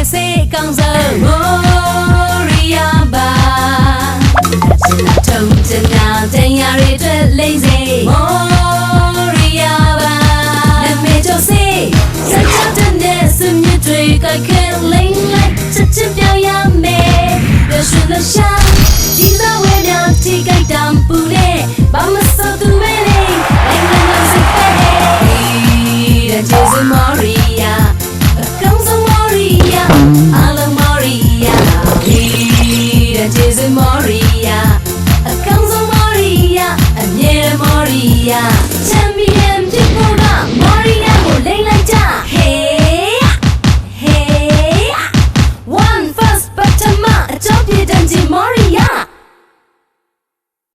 ကောင်းဆုံးမောရီယာပါချင်လာထုံချင်နာတင်ရရတဲ့လိမ့်စေမောရီယာပါနာမည်ကျော်စေစက်ချက်တဲ့စမြစ်တွေကခဲလိမ့်လိုက်ချက်ချက်ပြောင်းရမယ်ရရှိလရှာဒီသာဝဲများထိကြိုက်တံပူနဲ့ဘာမစောသူပဲလေအင်္ဂလိပ်စစ်ပဲတဲ့ကျေးဇူးမောရီ ဂျေဇမော်ရီယာအကောင်းဆုံးမော်ရီယာအမြဲမော်ရီယာချန်ပီယံဖြစ်ဖို့ကမော်ရီယာကိုလိမ့်လိုက်ကြ Hey Hey One first but အချောပြေတန်ဂျေမော်ရီ